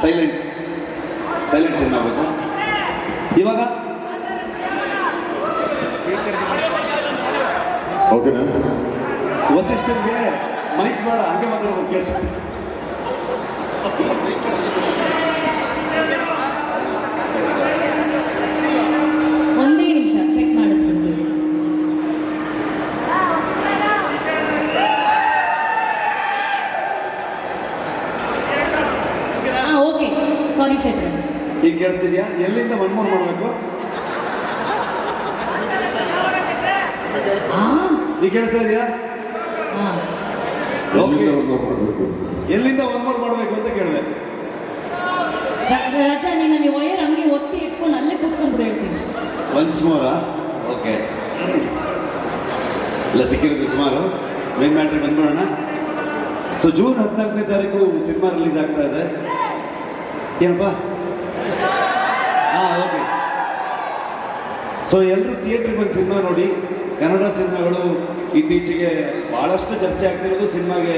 Silent silent cinema ಆಗುತ್ತಾ ಇವಾಗ? ಓಕೆನಾ ವಸಿಷ್ಠನ್ಗೆ ಮೈಕ್ ಬೇಡ ಹಂಗೆ ಮಾತಾಡೋದು ಕೇಳ್ತಾರೆ ಒಂದೇ ನಿಮಿಷ ಚೆಕ್ ಮಾಡಿಸ್ಬಿಡ್ತೀವಿ ಹಾಂ ಓಕೆ ಸಾರಿ ಶೆಟ್ರೆ ಈಗ ಕೇಳಿಸ್ತಿದ್ಯಾ? ಎಲ್ಲಿಂದ ಮನ್ಮೋಹನ್ ಮಾಡಬೇಕು? ಹಾಂ ಈಗ ಕೇಳಿಸ್ತಾ ಇದೆಯಾ ಎಲ್ಲಿಂದ ಒಂದು ಮಾಡಬೇಕು ಎಲ್ಲಿಂದ ಮನ್ಮೋಹನ್ ಮಾಡಬೇಕು ಅಂತ ಕೇಳಿದೆ. ರಜಾ ಹಂಗೆ ಒತ್ತಿ ಇಟ್ಕೊಂಡು ಅಲ್ಲೇ ಹೇಳ್ತೀನಿ. ಒನ್ಸ್ ಮೋರಾ ಓಕೆ ಇಲ್ಲ ಸಿಕ್ಕಿರುತ್ತೆ ಸುಮಾರು. ಮೇನ್ ಮ್ಯಾಟ್ರಿಗೆ ಬಂದ್ಬಿಡೋಣ. ಸೊ ಜೂನ್ ಹದಿನಾಲ್ಕನೇ ತಾರೀಕು ಸಿನಿಮಾ ರಿಲೀಸ್ ಆಗ್ತಾ ಇದೆ. ಏನಪ್ಪ ಹಾಂ ಓಕೆ ಸೊ ಎಲ್ಲರೂ ಥಿಯೇಟ್ರಿಗೆ ಬಂದು ಸಿನಿಮಾ ನೋಡಿ, ಕನ್ನಡ ಸಿನಿಮಾಗಳು ಇತ್ತೀಚೆಗೆ ಭಾಳಷ್ಟು ಚರ್ಚೆ ಆಗ್ತಿರೋದು ಸಿನಿಮಾಗೆ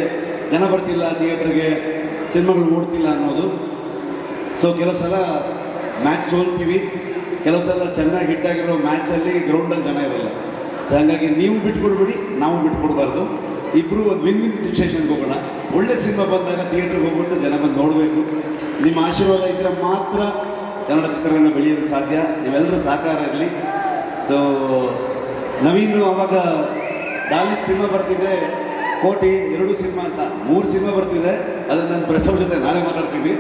ಜನ ಬರ್ತಿಲ್ಲ ಥಿಯೇಟ್ರಿಗೆ ಸಿನಿಮಾಗಳು ಓಡ್ತಿಲ್ಲ ಅನ್ನೋದು. ಸೊ ಕೆಲವು ಸಲ ಮ್ಯಾಚ್ ಸೋಲ್ತೀವಿ, ಕೆಲವು ಸಲ ಚೆನ್ನಾಗಿ ಹಿಟ್ಟಾಗಿರೋ ಮ್ಯಾಚಲ್ಲಿ ಗ್ರೌಂಡಲ್ಲಿ ಜನ ಇರಲ್ಲ. ಸೊ ಹಾಗಾಗಿ ನೀವು ಬಿಟ್ಕೊಡ್ಬಿಡಿ, ನಾವು ಬಿಟ್ಕೊಡ್ಬಾರ್ದು. ಇಬ್ಬರು ಒಂದು ವಿನ್ ವಿನ್ ಸಿಚುವೇಶನ್ಗೆ ಹೋಗೋಣ. ಒಳ್ಳೆ ಸಿನಿಮಾ ಬಂದಾಗ ಥಿಯೇಟ್ರಿಗೆ ಹೋಗ್ಬಿಟ್ಟು ಜನ ಬಂದು ನೋಡಬೇಕು. ನಿಮ್ಮ ಆಶೀರ್ವಾದ ಇದ್ದರೆ ಮಾತ್ರ ಕನ್ನಡ ಚಿತ್ರರಂಗ ಬೆಳೆಯೋದು ಸಾಧ್ಯ. ನೀವೆಲ್ಲರೂ ಸಹಕಾರ ಇರಲಿ. ಸೊ ನವೀನು ಅವಾಗ ಡಾಲಿಕ್ ಸಿನಿಮಾ ಬರ್ತಿದೆ. ಕೋಟಿ, ಎರಡು ಸಿನಿಮಾ ಅಂತ. ಮೂರು ಸಿನಿಮಾ ಬರ್ತಿದೆ. ಅದನ್ನು ನಾನು ಪ್ರೆಸ್ ಜೊತೆ ನಾಳೆ ಮಾತಾಡ್ತೀನಿ.